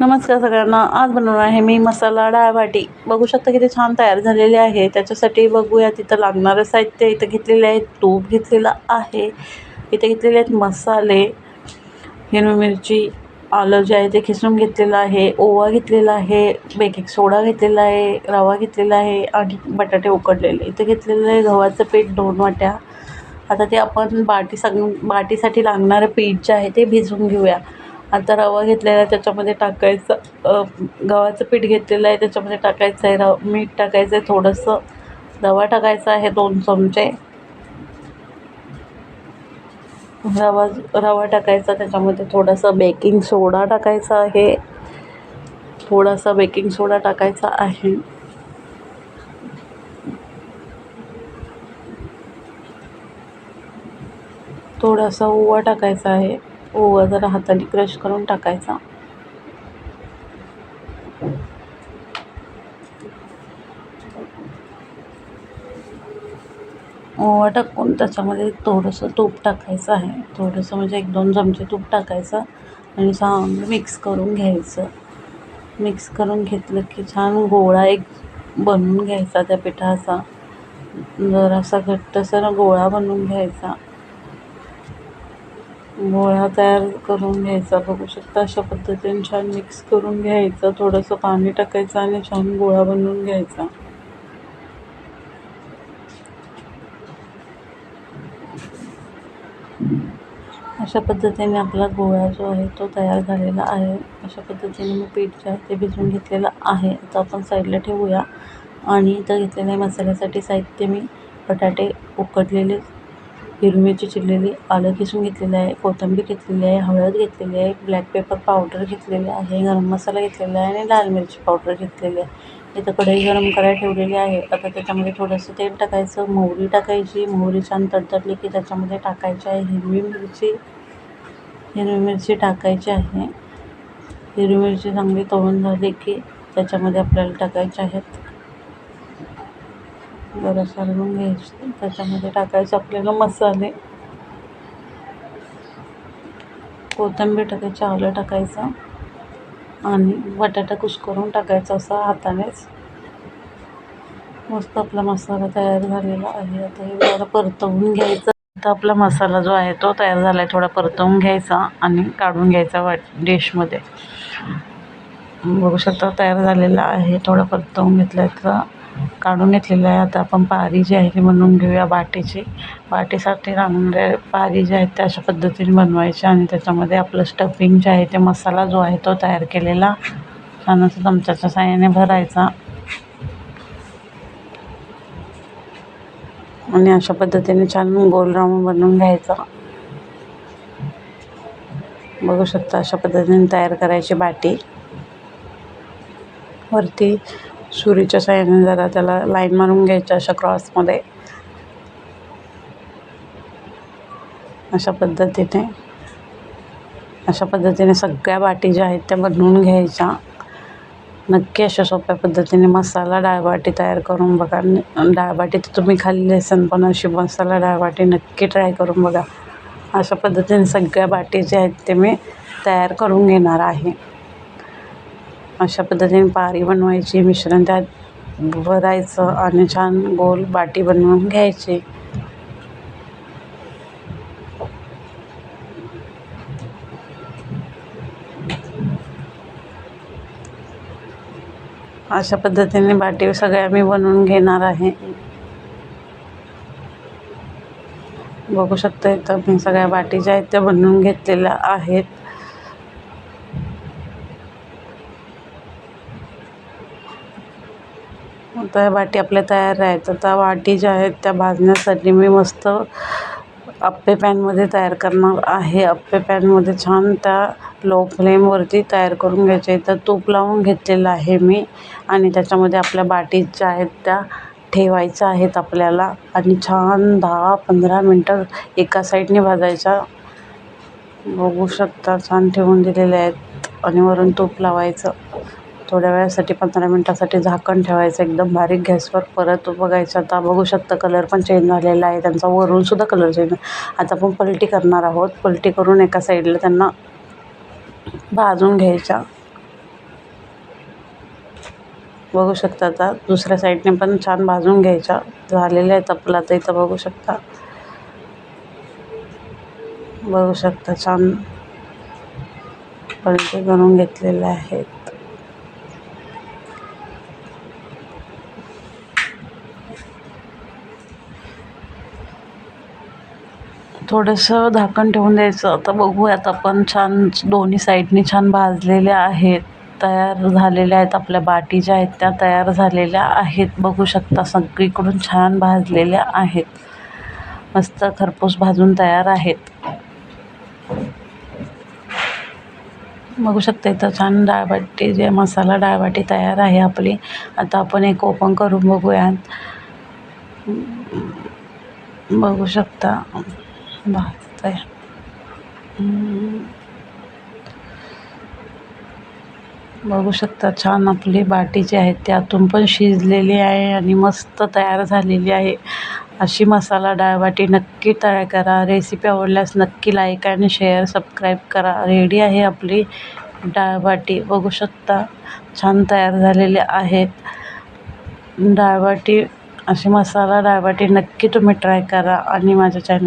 नमस्कार सगळ्यांना. आज बनवणार आहे मी मसाला डाळभाटी बघू शकता किती छान तयार झालेले आहे. त्याच्यासाठी बघूया तिथं लागणारं साहित्य इथं घेतलेले आहे. तूप घेतलेलं आहे. इथं घेतलेले आहेत मसाले. हिरवी मिरची आलं जे आहे ते खिसून घेतलेलं आहे. ओवा घेतलेला आहे. बेकिंग सोडा घेतलेला आहे. रवा घेतलेला आहे. आणि बटाटे उकडलेले. इथं घेतलेलं आहे गव्हाचं पीठ दोन वाट्या. आता ते आपण बाटी सग बाटीसाठी लागणारं पीठ जे आहे ते भिजवून घेऊया. आता रवा घेतलेला आहे त्याच्यामध्ये टाकायचं गव्हाचं पीठ घेतलेलं आहे त्याच्यामध्ये टाकायचं आहे रव मीठ टाकायचं आहे थोडंसं. रवा टाकायचा आहे दोन चमचे. रवा रवा टाकायचा त्याच्यामध्ये थोडासा बेकिंग सोडा टाकायचा आहे. थोडासा बेकिंग सोडा टाकायचा आहे. थोडासा ओवा टाकायचा आहे. ओवा जरा हाताने क्रश करून टाकायचा. ओवा टाकून त्याच्यामध्ये थोडंसं तूप टाकायचं आहे. थोडंसं म्हणजे एक दोन चमचे तूप टाकायचं आणि चांगलं मिक्स करून घ्यायचं. मिक्स करून घेतलं की छान गोळा एक बनवून घ्यायचा त्या पिठाचा. जरासा घट्टसर गोळा बनवून घ्यायचा. गोळा तयार करून घ्यायचा. बघू शकता अशा पद्धतीने छान मिक्स करून घ्यायचं. थोडंसं पाणी टाकायचं आणि छान गोळा बनवून घ्यायचा. अशा पद्धतीने आपला गोळा जो आहे तो तयार झालेला आहे. अशा पद्धतीने मी पीठ जे आहे ते भिजवून घेतलेलं आहे. आता आपण साईडला ठेवूया. आणि इथं घेतलेल्या मसाल्यासाठी साहित्य मी बटाटे उकडलेले हिरवी मिरची चिरलेली आलं किसून घेतलेलं आहे कोथिंबीर घेतलेली आहे हळद घेतलेली आहे ब्लॅक पेपर पावडर घेतलेली आहे गरम मसाला घेतलेला आहे आणि लाल मिरची पावडर घेतलेली आहे. इथं कढई गरम करायला ठेवलेली आहे. आता त्याच्यामध्ये थोडंसं तेल टाकायचं मोहरी टाकायची मोहरी छान तडतडली की त्याच्यामध्ये टाकायची आहे हिरवी मिरची. हिरवी मिरची टाकायची आहे. हिरवी मिरची चांगली तळून झाली की त्याच्यामध्ये आपल्याला टाकायचे आहेत. जरा सारवून घ्यायची. त्याच्यामध्ये टाकायचे आपल्याला मसाले. कोथिंबीर टाकायची आलं टाकायचं. आणि बटाटा कुस्करून टाकायचा असा हातानेच. मस्त आपला मसाला तयार झालेला आहे. आता हे जरा परतवून घ्यायचं. आता आपला मसाला जो आहे तो तयार झाला आहे थोडा परतवून घ्यायचा आणि काढून घ्यायचा वाट डिशमध्ये. बघू शकता तयार झालेला आहे. थोडा परतवून घेतल्याचं काढून घेतलेलं आहे. आता आपण पारी जी आहे ती बनवून घेऊया बाटीची बाटीसाठी लागणाऱ्या पारी जे आहेत ते अशा पद्धतीने बनवायच्या आणि त्याच्यामध्ये आपलं स्टफिंग जे आहे ते मसाला जो आहे तो तयार केलेला छान असं चमच्याच्या साह्याने भरायचा. आणि अशा पद्धतीने छान गोल राऊंड बनवून घ्यायचा. बघू शकता अशा पद्धतीने तयार करायची बाटी. वरती सुरीच्या साह्याने जरा त्याला लाईन मारून घ्यायच्या अशा क्रॉसमध्ये अशा पद्धतीने. अशा पद्धतीने सगळ्या बाटी ज्या आहेत त्या बनवून घ्यायच्या. नक्की अशा सोप्या पद्धतीने मसाला डाळबाटी तयार करून बघा. डाळबाटी तर तुम्ही खाल्ली असेल पण अशी मसाला डाळबाटी नक्की ट्राय करून बघा. अशा पद्धतीने सगळ्या बाटी ज्या आहेत ते मी तयार करून घेणार आहे. अशा पद्धतीने पारी बनवायची मिश्रण त्यात भरायचं आणि छान गोल बाटी बनवून घ्यायची. अशा पद्धतीने बाटी सगळ्या मी बनवून घेणार आहे. बघू शकता इथं मी सगळ्या बाटी ज्या आहेत त्या बनवून घेतलेल्या आहेत. आता वाटी आपल्या तयार आहेत आता वाटी ज्या आहेत त्या भाजण्यासाठी मी मस्त अप्पे पॅनमध्ये तयार करणार आहे. अप्पे पॅनमध्ये छान त्या लो फ्लेमवरती तयार करून घ्यायचे तर तूप लावून घेतलेलं आहे मी. आणि त्याच्यामध्ये आपल्या बाटी ज्या आहेत त्या ठेवायच्या आहेत आपल्याला. आणि छान दहा पंधरा मिनटं एका साईडने भाजायच्या. बघू शकता छान ठेवून दिलेले आहेत. आणि वरून तूप लावायचं. थोड्या वेळासाठी पंधरा मिनटासाठी झाकण ठेवायचं एकदम बारीक गॅसवर परत बघायचं. आता बघू शकता कलर पण चेंज झालेला आहे. त्यांचा वरूनसुद्धा कलर चेंज आता आपण पलटी करणार आहोत. पलटी करून एका साईडला त्यांना भाजून घ्यायच्या बघू शकता आता दुसऱ्या साईडने पण छान भाजून घ्यायच्या झालेल्या आहेत आपला आता इथं बघू शकता. बघू शकता छान पलटी करून घेतलेले आहेत थोडंसं झाकण ठेवून द्यायचं. आता बघूयात आपण छान दोन्ही साईडनी छान भाजलेल्या आहेत. तयार झालेल्या आहेत. आपल्या बाटी ज्या आहेत त्या तयार झालेल्या आहेत. बघू शकता सगळीकडून छान भाजलेल्या आहेत. मस्त खरपूस भाजून तयार आहेत. बघू शकता इथं छान डाळबाटी जे मसाला डाळबाटी तयार आहे आपली. आता आपण एक ओपन करून बघूयात. बघू शकता. भाजतंय बघू शकता छान आपली बाटी जी आहे त्यातून पण शिजलेली आहे आणि मस्त तयार झालेली आहे. अशी मसाला डाळबाटी नक्की ट्राय करा. रेसिपी आवडल्यास नक्की लाईक आणि शेअर सबस्क्राईब करा. रेडी आहे आपली डाळबाटी बघू शकता छान तयार झालेले आहेत डाळबाटी अशी मसाला डाळबाटी नक्की तुम्ही ट्राय करा आणि माझ्या चॅनल